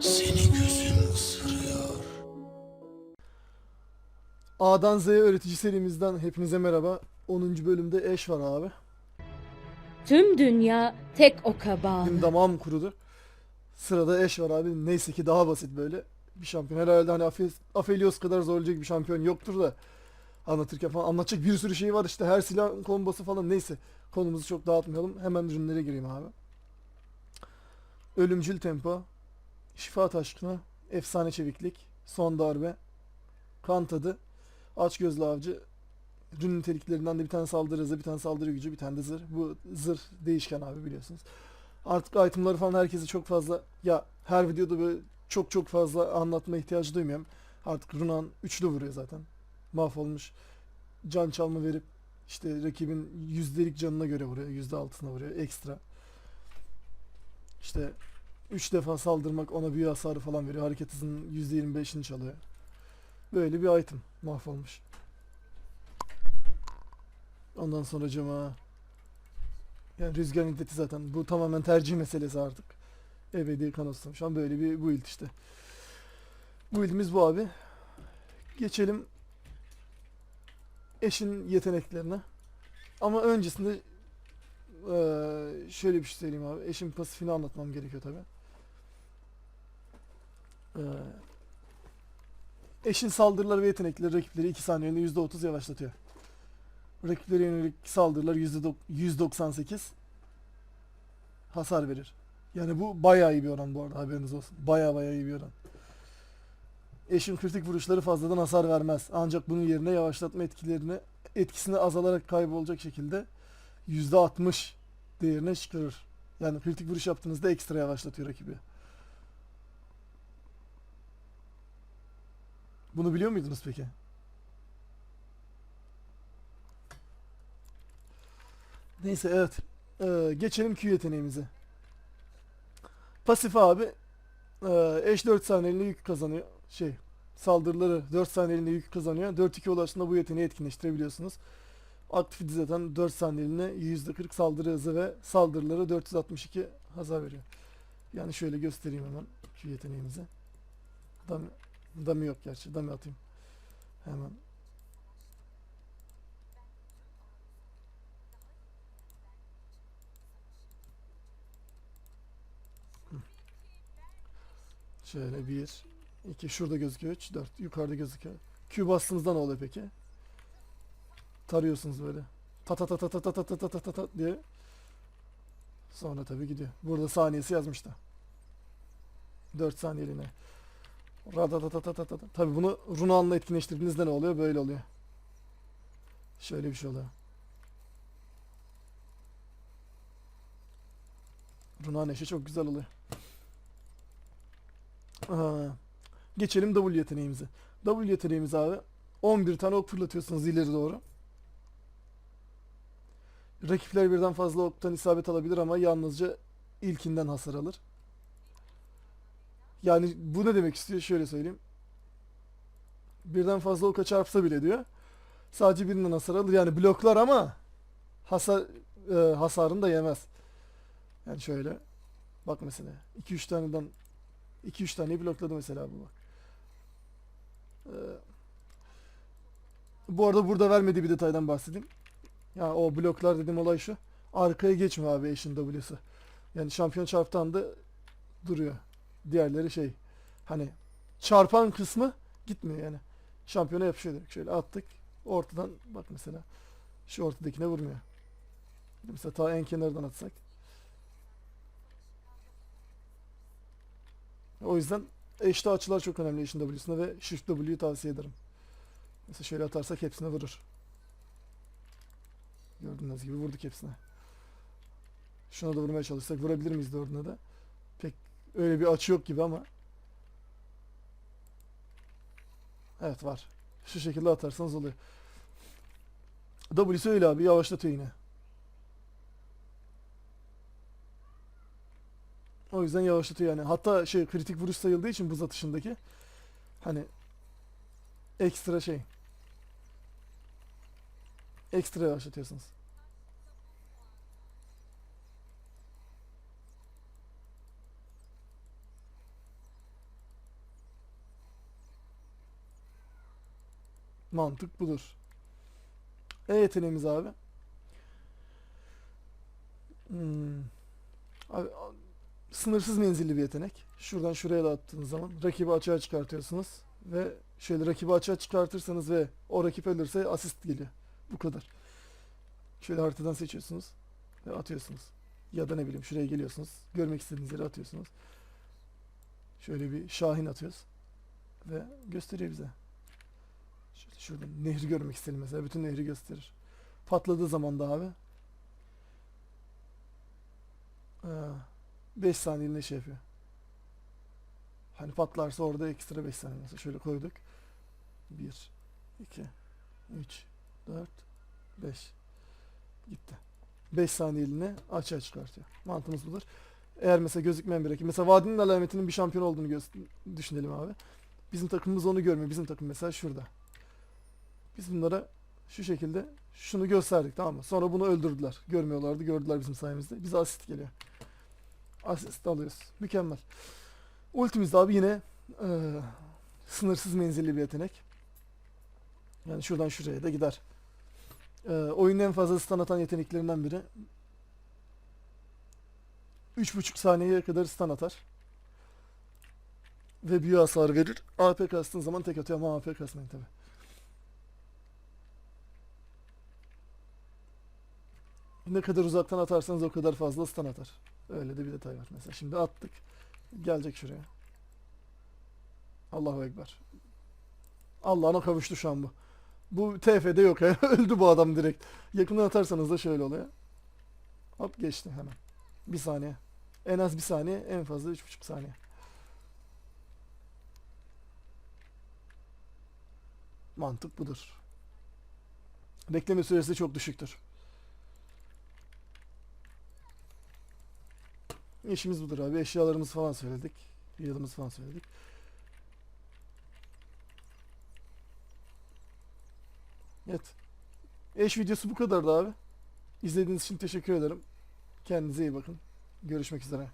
Seni gözüm ısırıyor. A'dan Z'ye öğretici serimizden hepinize merhaba. 10. bölümde Ash var abi. Tüm dünya tek oka bağlı. Benim damağım kurudu. Sırada Ash var abi. Neyse ki daha basit böyle bir şampiyon. Herhalde hani Afe- Aphelios kadar zorlayacak bir şampiyon yoktur da anlatırken falan anlatacak bir sürü şey var işte her silah kombosu falan neyse konumuzu çok dağıtmayalım hemen ürünlere gireyim abi. Ölümcül tempo, şifa taşkını, efsane çeviklik, son darbe, kan tadı, aç gözlü avcı, ürün niteliklerinden de bir tane saldırı hızı, bir tane saldırı gücü, bir tane de zırh. Bu zırh değişken abi biliyorsunuz. Artık itemları falan herkese çok fazla ya her videoda böyle çok çok fazla anlatma ihtiyacı duymuyorum. Artık Runan üçlü vuruyor zaten. Mahvolmuş. Can çalma verip işte rakibin yüzdelik canına göre vuruyor. Yüzde altına vuruyor. Ekstra. İşte 3 defa saldırmak ona büyü hasarı falan veriyor. Hareket hızının %25'ini çalıyor. Böyle bir item mahvolmuş. Ondan sonra cama yani rüzgar iddeti zaten bu tamamen tercih meselesi artık. Ebedi kanostum. Şu an böyle bir build işte. Build'imiz bu abi. Geçelim eşin yeteneklerine. Ama öncesinde şöyle bir şey söyleyeyim abi. Eşin pasifini anlatmam gerekiyor tabi. eşin saldırıları ve yetenekleri rakipleri 2 saniyede %30 yavaşlatıyor. Rakiplere yönelik saldırılar %dok- %98 hasar verir. Yani bu bayağı iyi bir oran bu arada haberiniz olsun. Bayağı bayağı iyi bir oran. Eşin kritik vuruşları fazladan hasar vermez. Ancak bunun yerine yavaşlatma etkilerini etkisini azalarak kaybolacak şekilde %60 değerine çıkarır. Yani kritik vuruş yaptığınızda ekstra yavaşlatıyor rakibi. Bunu biliyor muydunuz peki? Neyse evet. Ee, geçelim Q yeteneğimize. Pasif abi ee, eş 4 saniyeliğine yük kazanıyor. Şey saldırıları 4 saniyeliğine yük kazanıyor. 4-2 ulaştığında bu yeteneği etkinleştirebiliyorsunuz. Aktif zaten 4 saniyeliğine %40 saldırı hızı ve saldırıları 462 hasar veriyor. Yani şöyle göstereyim hemen Q yeteneğimizi. Dami, dami yok gerçi. Dami atayım. Hemen. Şöyle bir, iki, şurada gözüküyor, üç, dört, yukarıda gözüküyor. Q bastığınızda ne oluyor peki? Tarıyorsunuz böyle. Ta ta ta ta ta ta ta ta ta ta ta ta diye. Sonra tabii gidiyor. Burada saniyesi yazmış da. 4 saniyeliğine. Radatatatata. Tabii bunu Runan'la etkinleştirdiğinizde ne oluyor? Böyle oluyor. Şöyle bir şey oluyor. Runan eşi çok güzel oluyor. Aa, geçelim W yeteneğimize. W yeteneğimiz abi 11 tane ok fırlatıyorsunuz ileri doğru. Rakipler birden fazla oktan isabet alabilir ama yalnızca ilkinden hasar alır. Yani bu ne demek istiyor? Şöyle söyleyeyim. Birden fazla oka çarpsa bile diyor. Sadece birinden hasar alır. Yani bloklar ama hasar e, hasarını da yemez. Yani şöyle bak mesela 2-3 taneden 2-3 taneyi blokladı mesela bu bak. Ee, bu arada burada vermediği bir detaydan bahsedeyim. Ya o bloklar dediğim olay şu. Arkaya geçmiyor abi eşin W'si. Yani şampiyon çarptığı anda duruyor. Diğerleri şey hani çarpan kısmı gitmiyor yani. Şampiyona yapışıyor direkt. Şöyle attık. Ortadan bak mesela. Şu ortadakine vurmuyor. Mesela ta en kenardan atsak. O yüzden eşli açılar çok önemli eşin W'sine ve Shift W'yu tavsiye ederim. Mesela şöyle atarsak hepsine vurur. Gördüğünüz gibi vurduk hepsine. Şuna da vurmaya çalışsak vurabilir miyiz dördüne de? Pek öyle bir açı yok gibi ama. Evet var. Şu şekilde atarsanız oluyor. W'si öyle abi yavaşlatıyor yine. O yüzden yavaşlatıyor yani. Hatta şey kritik vuruş sayıldığı için buz atışındaki hani ekstra şey ekstra yavaşlatıyorsunuz. Mantık budur. E abi. Hmm. Abi, sınırsız menzilli bir yetenek. Şuradan şuraya da attığınız zaman rakibi açığa çıkartıyorsunuz ve şöyle rakibi açığa çıkartırsanız ve o rakip ölürse asist geliyor. Bu kadar. Şöyle haritadan seçiyorsunuz ve atıyorsunuz. Ya da ne bileyim şuraya geliyorsunuz. Görmek istediğiniz yere atıyorsunuz. Şöyle bir şahin atıyoruz. Ve gösteriyor bize. Şöyle şuradan nehri görmek istedim mesela. Bütün nehri gösterir. Patladığı zaman da abi 5 saniyeliğine şey yapıyor. Hani patlarsa orada ekstra 5 saniye mesela. Şöyle koyduk. 1 2 3 4 5 Gitti. 5 saniyeliğine açığa çıkartıyor. Mantığımız budur. Eğer mesela gözükmeyen bir rakip. Mesela Vadinin alametinin bir şampiyon olduğunu düşünelim abi. Bizim takımımız onu görmüyor. Bizim takım mesela şurada. Biz bunlara şu şekilde şunu gösterdik tamam mı? Sonra bunu öldürdüler. Görmüyorlardı. Gördüler bizim sayemizde. Bize asist geliyor. Asist alıyoruz. Mükemmel. Ultimiz abi yine eee, sınırsız menzilli bir yetenek. Yani şuradan şuraya da gider. Eee oyunun en fazla stun atan yeteneklerinden biri. 3.5 saniyeye kadar stun atar. Ve büyü hasar verir. AP kastığın zaman tek atıyor ama AP kasmayın tabi. Ne kadar uzaktan atarsanız o kadar fazla stun atar. Öyle de bir detay var mesela. Şimdi attık. Gelecek şuraya. Allahu Ekber. Allah'ına kavuştu şu an bu. Bu TF'de yok ya. Öldü bu adam direkt. Yakından atarsanız da şöyle oluyor. Hop geçti hemen. Bir saniye. En az bir saniye, en fazla üç buçuk saniye. Mantık budur. Bekleme süresi çok düşüktür. İşimiz budur abi. Eşyalarımız falan söyledik. Yılımız falan söyledik. Evet. Eş videosu bu kadardı abi. İzlediğiniz için teşekkür ederim. Kendinize iyi bakın. Görüşmek üzere.